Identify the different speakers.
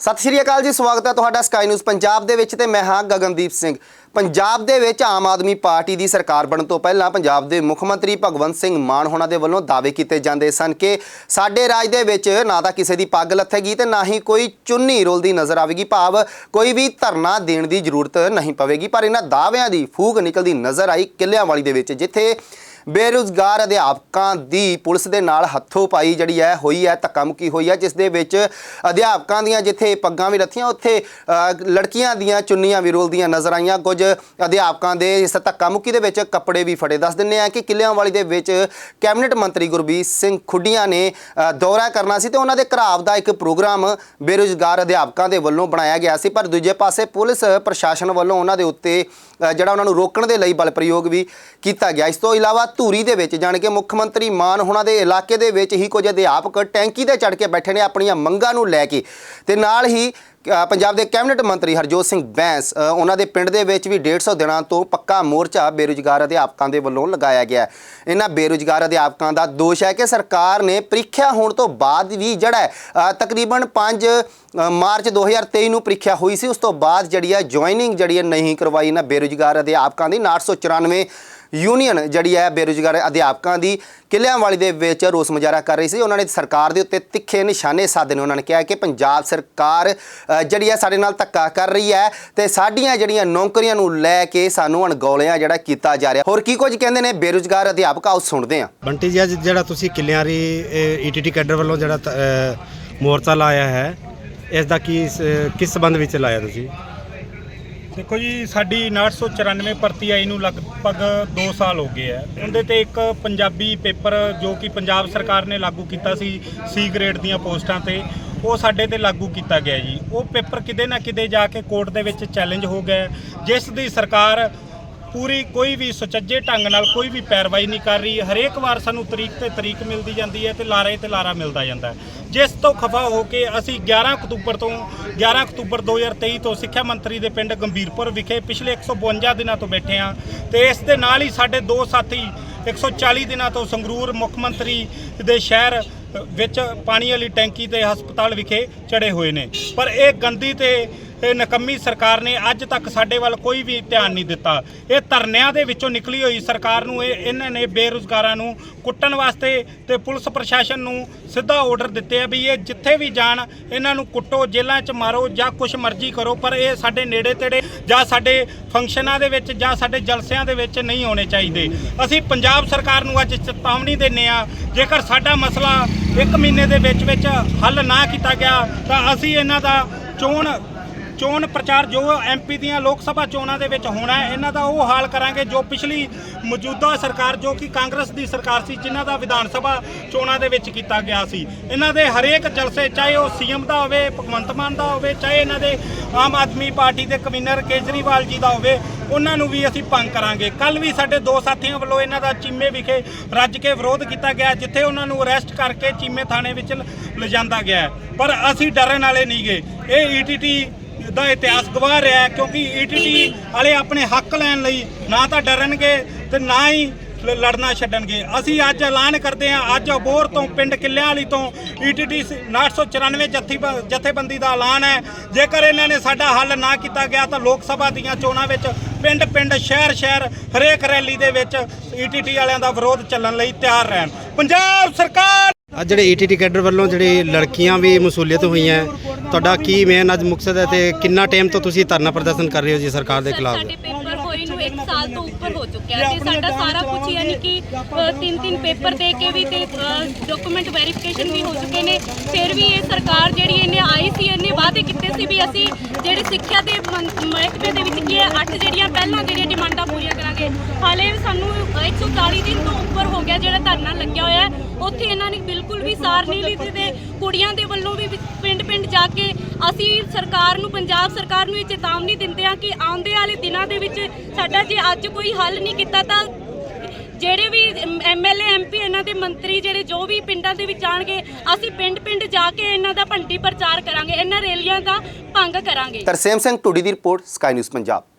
Speaker 1: ਸਤਿ ਸ਼੍ਰੀ ਅਕਾਲ ਜੀ, ਸਵਾਗਤ ਹੈ ਤੁਹਾਡਾ ਸਕਾਈ ਨਿਊਜ਼ ਪੰਜਾਬ ਦੇ ਵਿੱਚ ਤੇ ਮੈਂ ਹਾਂ ਗਗਨਦੀਪ ਸਿੰਘ। ਪੰਜਾਬ ਦੇ ਵਿੱਚ ਆਮ ਆਦਮੀ ਪਾਰਟੀ ਦੀ ਸਰਕਾਰ ਬਣਨ ਤੋਂ ਪਹਿਲਾਂ ਪੰਜਾਬ ਦੇ ਮੁੱਖ ਮੰਤਰੀ ਭਗਵੰਤ ਸਿੰਘ ਮਾਨ ਹੋਣਾ ਦੇ ਵੱਲੋਂ ਦਾਅਵੇ ਕੀਤੇ ਜਾਂਦੇ ਸਨ ਕਿ ਸਾਡੇ ਰਾਜ ਦੇ ਵਿੱਚ ਨਾ ਤਾਂ ਕਿਸੇ ਦੀ ਪੱਗ ਲੱਥੇਗੀ ਤੇ ਨਾ ਹੀ ਕੋਈ ਚੁੰਨੀ ਰੋਲਦੀ ਨਜ਼ਰ ਆਵੇਗੀ। ਭਾਵ ਕੋਈ ਵੀ ਧਰਨਾ ਦੇਣ ਦੀ ਜ਼ਰੂਰਤ ਨਹੀਂ ਪਵੇਗੀ, ਪਰ ਇਹਨਾਂ ਦਾਅਵਿਆਂ ਦੀ ਫੂਕ ਨਿਕਲਦੀ ਨਜ਼ਰ ਆਈ ਕਿੱਲਿਆਂ ਵਾਲੀ ਦੇ ਵਿੱਚ, ਜਿੱਥੇ ਬੇਰੁਜ਼ਗਾਰ ਅਧਿਆਪਕਾਂ ਦੀ ਪੁਲਿਸ ਦੇ ਨਾਲ ਹੱਥੋਂ ਪਾਈ ਜਿਹੜੀ ਹੈ, ਹੋਈ ਹੈ, ਧੱਕਾ ਮੁੱਕੀ ਹੋਈ ਹੈ, ਜਿਸ ਦੇ ਵਿੱਚ ਅਧਿਆਪਕਾਂ ਦੀਆਂ ਜਿੱਥੇ ਪੱਗਾਂ ਵੀ ਰੱਥੀਆਂ ਉੱਥੇ ਲੜਕੀਆਂ ਦੀਆਂ ਚੁੰਨੀਆਂ ਵੀ ਰੋਲਦੀਆਂ ਨਜ਼ਰ ਆਈਆਂ। ਕੁਝ ਅਧਿਆਪਕਾਂ ਦੇ ਇਸ ਧੱਕਾ ਮੁੱਕੀ ਦੇ ਵਿੱਚ ਕੱਪੜੇ ਵੀ ਫੜੇ। ਦੱਸ ਦਿੰਨੇ ਆ ਕਿ ਕਿੱਲਿਆਂਵਾਲੀ ਦੇ ਵਿੱਚ ਕੈਬਨਿਟ ਮੰਤਰੀ ਗੁਰਬੀਰ ਸਿੰਘ ਖੁੱਡੀਆਂ ਨੇ ਦੌਰਾ ਕਰਨਾ ਸੀ ਤੇ ਉਹਨਾਂ ਦੇ ਘਰਾਵ ਦਾ ਇੱਕ ਪ੍ਰੋਗਰਾਮ ਬੇਰੁਜ਼ਗਾਰ ਅਧਿਆਪਕਾਂ ਦੇ ਵੱਲੋਂ ਬਣਾਇਆ ਗਿਆ ਸੀ। ਪਰ ਦੂਜੇ ਪਾਸੇ ਪੁਲਿਸ ਪ੍ਰਸ਼ਾਸਨ ਵੱਲੋਂ ਉਹਨਾਂ ਦੇ ਉੱਤੇ ਜਿਹੜਾ ਉਹਨਾਂ ਨੂੰ ਰੋਕਣ ਦੇ ਲਈ ਬਲ ਪ੍ਰਯੋਗ ਵੀ ਕੀਤਾ ਗਿਆ। ਇਸ ਤੋਂ ਇਲਾਵਾ ਧੂਰੀ ਦੇ ਵਿੱਚ ਜਾਣ ਕੇ ਮੁੱਖ ਮੰਤਰੀ ਮਾਨ ਹੋਣਾ ਦੇ ਇਲਾਕੇ ਦੇ ਵਿੱਚ ਹੀ ਕੁਝ ਅਧਿਆਪਕ ਟੈਂਕੀ ਤੇ ਚੜ ਕੇ ਬੈਠੇ ਨੇ ਆਪਣੀਆਂ ਮੰਗਾਂ ਨੂੰ ਲੈ ਕੇ। ਤੇ ਨਾਲ ਹੀ ਪੰਜਾਬ ਦੇ ਕੈਬਨਿਟ ਮੰਤਰੀ ਹਰਜੋਤ ਸਿੰਘ ਬੈਂਸ ਉਹਨਾਂ ਦੇ ਪਿੰਡ ਦੇ ਵਿੱਚ ਵੀ 150 ਦਿਨਾਂ ਤੋਂ ਪੱਕਾ ਮੋਰਚਾ ਬੇਰੁਜ਼ਗਾਰ ਅਧਿਆਪਕਾਂ ਦੇ ਵੱਲੋਂ ਲਗਾਇਆ ਗਿਆ ਇਹਨਾਂ ਬੇਰੁਜ਼ਗਾਰ ਅਧਿਆਪਕਾਂ ਦਾ ਦੋਸ਼ ਹੈ ਕਿ ਸਰਕਾਰ ਨੇ ਪ੍ਰੀਖਿਆ ਹੋਣ ਤੋਂ ਬਾਅਦ ਵੀ ਜਿਹੜਾ ਹੈ, ਅ, ਤਕਰੀਬਨ 5 ਮਾਰਚ 2023 ਨੂੰ ਪ੍ਰੀਖਿਆ ਹੋਈ ਸੀ ਉਸ ਤੋਂ ਬਾਅਦ ਜਿਹੜੀ ਹੈ ਜੁਆਇਨਿੰਗ ਜਿਹੜੀ ਹੈ ਨਹੀਂ ਕਰਵਾਈ ਇਹਨਾਂ ਬੇਰੁਜ਼ਗਾਰ ਅਧਿਆਪਕਾਂ ਦੀ 994 ਯੂਨੀਅਨ ਜਿਹੜੀ ਹੈ ਬੇਰੁਜ਼ਗਾਰ ਅਧਿਆਪਕਾਂ ਦੀ ਕਿਲਿਆਂਵਾਲੀ ਦੇ ਵਿੱਚ ਰੋਸ ਮੁਜ਼ਾਹਰਾ ਕਰ ਰਹੀ ਸੀ। ਉਹਨਾਂ ਨੇ ਸਰਕਾਰ ਦੇ ਉੱਤੇ ਤਿੱਖੇ ਨਿਸ਼ਾਨੇ ਸਾਧੇ ਨੇ। ਉਹਨਾਂ ਨੇ ਕਿਹਾ ਕਿ ਪੰਜਾਬ ਸਰਕਾਰ ਜਿਹੜੀ ਹੈ ਸਾਡੇ ਨਾਲ ਧੱਕਾ ਕਰ ਰਹੀ ਹੈ ਤੇ ਸਾਡੀਆਂ ਜਿਹੜੀਆਂ ਨੌਕਰੀਆਂ ਨੂੰ ਲੈ ਕੇ ਸਾਨੂੰ ਅਣਗੌਲਿਆਂ ਜਿਹੜਾ ਕੀਤਾ ਜਾ ਰਿਹਾ। ਹੋਰ ਕੀ ਕੁਝ ਕਹਿੰਦੇ ਨੇ? ਬੇਰੁਜ਼ਗਾਰ ਅਧਿਆਪਕ, ਆਓ ਸੁਣਦੇ ਹਾਂ।
Speaker 2: ਬੰਟੀ ਜੀ, ਅੱਜ ਜਿਹੜਾ ਤੁਸੀਂ ਕਿਲਿਆਰੀ ਈਟੀਟੀ ਕੈਡਰ ਵੱਲੋਂ ਜਿਹੜਾ ਮੋਰਚਾ ਲਾਇਆ ਹੈ ਇਸ ਦਾ ਕੀ ਕਿਸ ਸੰਬੰਧ ਵਿੱਚ ਲਾਇਆ ਤੁਸੀਂ?
Speaker 3: ਦੇਖੋ ਜੀ, ਸਾਡੀ 994 ਭਰਤੀ ਆਈ ਨੂੰ ਲਗਭਗ 2 ਸਾਲ ਹੋ ਗਏ ਆ। ਉਹਦੇ ਤੇ ਇੱਕ ਪੰਜਾਬੀ ਪੇਪਰ ਜੋ ਕਿ ਪੰਜਾਬ ਸਰਕਾਰ ਨੇ ਲਾਗੂ ਕੀਤਾ ਸੀ ਸੀ ਗ੍ਰੇਡ ਦੀਆਂ ਪੋਸਟਾਂ ਤੇ, ਉਹ ਸਾਡੇ ਤੇ ਲਾਗੂ ਕੀਤਾ ਗਿਆ ਜੀ। ਉਹ ਪੇਪਰ ਕਿਤੇ ਨਾ ਕਿਤੇ ਜਾ ਕੇ ਕੋਰਟ ਦੇ ਵਿੱਚ ਚੈਲੰਜ ਹੋ ਗਿਆ। ਜਿਸ ਦੀ ਸਰਕਾਰ ਪੂਰੀ ਕੋਈ ਵੀ ਸੁਚੱਜੇ ਢੰਗ ਨਾਲ ਕੋਈ ਵੀ ਪੈਰਵਾਈ ਨਹੀਂ ਕਰ ਰਹੀ। ਹਰੇਕ ਵਾਰ ਸਾਨੂੰ ਤਰੀਕ ਤੇ ਤਰੀਕ ਮਿਲਦੀ ਜਾਂਦੀ ਹੈ ਤੇ ਲਾਰੇ ਤੇ ਲਾਰਾ ਮਿਲਦਾ ਜਾਂਦਾ ਹੈ। ਜਿਸ ਤੋਂ ਖਫਾ ਹੋ ਕੇ ਅਸੀਂ 11 ਅਕਤੂਬਰ ਤੋਂ 11 ਅਕਤੂਬਰ 2023 ਤੋਂ ਸਿੱਖਿਆ ਮੰਤਰੀ ਦੇ ਪਿੰਡ ਗੰਭੀਰਪੁਰ ਵਿਖੇ ਪਿਛਲੇ 152 ਦਿਨਾਂ ਤੋਂ ਬੈਠੇ ਹਾਂ ਤੇ ਇਸ ਦੇ ਨਾਲ ਹੀ ਸਾਡੇ ਦੋ ਸਾਥੀ 140 ਦਿਨਾਂ ਤੋਂ ਸੰਗਰੂਰ ਮੁੱਖ ਮੰਤਰੀ ਦੇ ਸ਼ਹਿਰ ਵਿੱਚ ਪਾਣੀ ਵਾਲੀ ਟੈਂਕੀ ਤੇ ਹਸਪਤਾਲ ਵਿਖੇ ਚੜੇ ਹੋਏ ਨੇ। ਪਰ ਇਹ ਗੰਦੀ ਤੇ ਇਹ ਨਕੰਮੀ ਸਰਕਾਰ ਨੇ ਅੱਜ ਤੱਕ ਸਾਡੇ ਵੱਲ ਕੋਈ ਵੀ ਧਿਆਨ ਨਹੀਂ ਦਿੱਤਾ। ਇਹ ਧਰਨਿਆਂ ਦੇ ਵਿੱਚੋਂ ਨਿਕਲੀ ਹੋਈ ਸਰਕਾਰ ਨੂੰ ਇਹ ਇਹਨਾਂ ਨੇ ਬੇਰੁਜ਼ਗਾਰਾਂ ਨੂੰ ਕੁੱਟਣ ਵਾਸਤੇ ਤੇ ਪੁਲਿਸ ਪ੍ਰਸ਼ਾਸਨ ਨੂੰ ਸਿੱਧਾ ਆਰਡਰ ਦਿੱਤੇ ਆ ਵੀ ਇਹ ਜਿੱਥੇ ਵੀ ਜਾਣ, ਇਹਨਾਂ ਨੂੰ ਕੁੱਟੋ, ਜੇਲ੍ਹਾਂ 'ਚ ਮਾਰੋ ਜਾਂ ਕੁਛ ਮਰਜ਼ੀ ਕਰੋ, ਪਰ ਇਹ ਸਾਡੇ ਨੇੜੇ ਤੇੜੇ ਜਾਂ ਸਾਡੇ ਫੰਕਸ਼ਨਾਂ ਦੇ ਵਿੱਚ ਜਾਂ ਸਾਡੇ ਜਲਸਿਆਂ ਦੇ ਵਿੱਚ ਨਹੀਂ ਹੋਣੇ ਚਾਹੀਦੇ। ਅਸੀਂ ਪੰਜਾਬ ਸਰਕਾਰ ਨੂੰ ਅੱਜ ਚੇਤਾਵਨੀ ਦਿੰਨੇ ਆ ਜੇਕਰ ਸਾਡਾ ਮਸਲਾ 1 ਮਹੀਨੇ ਦੇ ਵਿੱਚ ਵਿੱਚ ਹੱਲ ਨਾ ਕੀਤਾ ਗਿਆ, ਤਾਂ ਅਸੀਂ ਇਹਨਾਂ ਦਾ ਚੋਣ ਚੋਣ ਪ੍ਰਚਾਰ ਜੋ ਐਮਪੀ ਦੀਆਂ ਲੋਕ ਸਭਾ ਚੋਣਾਂ ਦੇ ਵਿੱਚ ਹੋਣਾ ਹੈ, ਇਹਨਾਂ ਦਾ ਉਹ ਹਾਲ ਕਰਾਂਗੇ ਜੋ ਪਿਛਲੀ ਮੌਜੂਦਾ ਸਰਕਾਰ ਜੋ ਕਿ ਕਾਂਗਰਸ ਦੀ ਸਰਕਾਰ ਸੀ, ਜਿਨ੍ਹਾਂ ਦਾ ਵਿਧਾਨ ਸਭਾ ਚੋਣਾਂ ਦੇ ਵਿੱਚ ਕੀਤਾ ਗਿਆ ਸੀ। ਇਹਨਾਂ ਦੇ ਹਰੇਕ ਜਲਸੇ, ਚਾਹੇ ਉਹ ਸੀਐਮ ਦਾ ਹੋਵੇ, ਭਗਵੰਤ ਮਾਨ ਦਾ ਹੋਵੇ, ਚਾਹੇ ਇਹਨਾਂ ਦੇ ਆਮ ਆਦਮੀ ਪਾਰਟੀ ਦੇ ਕਮਿਸ਼ਨਰ ਕੇਜਰੀਵਾਲ ਜੀ ਦਾ ਹੋਵੇ, ਉਹਨਾਂ ਨੂੰ ਵੀ ਅਸੀਂ ਭੰਗ ਕਰਾਂਗੇ। ਕੱਲ ਵੀ ਸਾਡੇ ਦੋ ਸਾਥੀਆਂ ਵੱਲੋਂ ਇਹਨਾਂ ਦਾ ਚੀਮੇ ਵਿਖੇ ਰੱਜ ਕੇ ਵਿਰੋਧ ਕੀਤਾ ਗਿਆ, ਜਿੱਥੇ ਉਹਨਾਂ ਨੂੰ ਅਰੈਸਟ ਕਰਕੇ ਚੀਮੇ ਥਾਣੇ ਵਿੱਚ ਲ- ਲਿਜਾਂਦਾ ਗਿਆ ਪਰ ਅਸੀਂ ਡਰਨ ਵਾਲੇ ਨਹੀਂ ਗਏ ਇਹ ਈਟੀਟੀ ਦਾ ਇਤਿਹਾਸ ਗਵਾਹ ਰਿਹਾ ਹੈ ਕਿਉਂਕਿ ਈਟੀਟੀ ਵਾਲੇ ਆਪਣੇ ਹੱਕ ਲੈਣ ਲਈ ਨਾ ਤਾਂ ਡਰਨਗੇ ਤੇ ਨਾ ਹੀ ਲ- ਲੜਨਾ ਛੱਡਣਗੇ। ਅਸੀਂ ਅੱਜ ਐਲਾਨ ਕਰਦੇ ਹਾਂ, ਅੱਜ ਅਬੋਰ ਤੋਂ ਪਿੰਡ ਕਿੱਲਿਆਂ ਵਾਲੀ ਤੋਂ ਈਟੀਟੀ 994 ਜੱਥੀ ਜਥੇਬੰਦੀ ਦਾ ਐਲਾਨ ਹੈ। ਜੇਕਰ ਇਹਨਾਂ ਨੇ ਸਾਡਾ ਹੱਲ ਨਾ ਕੀਤਾ ਗਿਆ ਤਾਂ ਲੋਕ ਸਭਾ ਦੀਆਂ ਚੋਣਾਂ ਵਿੱਚ ਪਿੰਡ ਪਿੰਡ ਸ਼ਹਿਰ ਸ਼ਹਿਰ ਹਰੇਕ ਰੈਲੀ ਦੇ ਵਿੱਚ ਈਟੀਟੀ ਵਾਲਿਆਂ ਦਾ ਵਿਰੋਧ ਚੱਲਣ ਲਈ ਤਿਆਰ ਰਹਿਣ। ਪੰਜਾਬ ਸਰਕਾਰ
Speaker 2: ਅੱਜ ਜਿਹੜੇ ਈਟੀਟੀ ਕੈਡਰ ਵੱਲੋਂ ਜਿਹੜੀ ਲੜਕੀਆਂ ਵੀ ਮਸੂਲੀਅਤ ਹੋਈਆਂ ਤੁਹਾਡਾ ਕੀ ਮੇਨ ਅੱਜ ਮਕਸਦ ਹੈ ਤੇ ਕਿੰਨਾ ਟਾਈਮ ਤੋਂ ਤੁਸੀਂ ਧਰਨਾ ਪ੍ਰਦਰਸ਼ਨ ਕਰ ਰਹੇ ਹੋ ਜੀ ਸਰਕਾਰ ਦੇ ਖਿਲਾਫ?
Speaker 4: ਸਾਡੇ ਪੇਪਰ ਹੋਏ ਨੂੰ 1 ਸਾਲ ਤੋਂ ਉੱਪਰ ਹੋ ਚੁੱਕਿਆ ਹੈ ਤੇ ਸਾਡਾ ਸਾਰਾ ਕੁਝ ਯਾਨੀ ਕਿ ਅ, ਤਿੰਨ ਤਿੰਨ ਪੇਪਰ ਦੇ ਕੇ ਵੀ ਤੇ ਡਾਕੂਮੈਂਟ ਵੈਰੀਫਿਕੇਸ਼ਨ ਵੀ ਹੋ ਚੁੱਕੇ ਨੇ। ਫਿਰ ਵੀ ਇਹ ਸਰਕਾਰ ਜਿਹੜੀ ਇਹਨੇ ਆਈ ਸੀ ਇਹਨੇ ਵਾਅਦੇ ਕੀਤੇ ਸੀ ਵੀ ਅਸੀਂ ਜਿਹੜੇ ਸਿੱਖਿਆ ਦੇ ਮਹਿਕਮੇ ਦੇ ਵਿੱਚ ਕੀ ਹੈ ਅੱਠ ਜਿਹੜੀਆਂ ਪਹਿਲਾਂ ਜਿਹੜੀਆਂ ਡਿਮਾਂਡਾਂ ਪੂਰੀਆਂ ਕਰਾਂਗੇ। ਹਾਲੇ ਸਾਨੂੰ 140 ਦਿਨ ਤੋਂ ਉੱਪਰ ਹੋ ਗਿਆ ਜਿਹੜਾ ਧਰਨਾ ਲੱਗਿਆ ਹੋਇਆ ਹੈ। ਉੱਥੇ ਇਹਨਾਂ ਨੇ ਬਿਲਕੁਲ ਵੀ ਸਾਰ ਨਹੀਂ ਲਈ ਤੇ ਕੁੜੀਆਂ ਦੇ ਵੱਲੋਂ ਵੀ ਪਿੰਡ ਪਿੰਡ ਜਾ ਕੇ ਅਸੀਂ ਸਰਕਾਰ ਨੂੰ, ਪੰਜਾਬ ਸਰਕਾਰ ਨੂੰ ਇਹ ਚੇਤਾਵਨੀ ਦਿੰਦੇ ਹਾਂ ਕਿ ਆਉਂਦੇ ਵਾਲੇ ਦਿਨਾਂ ਦੇ ਵਿੱਚ ਸਾਡਾ ਜੇ ਅੱਜ ਕੋਈ ਹੱਲ ਨਹੀਂ ਕੀਤਾ ਤਾਂ ਜਿਹੜੇ ਵੀ ਐਮਐਲਏ, ਐਮਪੀ, ਇਹਨਾਂ ਦੇ ਮੰਤਰੀ ਜਿਹੜੇ ਜੋ ਵੀ ਪਿੰਡਾਂ ਦੇ ਵਿੱਚ ਆਣਗੇ ਅਸੀਂ ਪਿੰਡ ਪਿੰਡ ਜਾ ਕੇ ਇਹਨਾਂ ਦਾ ਭੰਡੀ ਪ੍ਰਚਾਰ ਕਰਾਂਗੇ, ਇਹਨਾਂ ਰੈਲੀਆਂ ਦਾ ਭੰਗ ਕਰਾਂਗੇ।
Speaker 1: ਤਰਸੇਮ ਸਿੰਘ ਟੁਡੀ ਦੀ ਰਿਪੋਰਟ, ਸਕਾਈ ਨਿਊਜ਼ ਪੰਜਾਬ।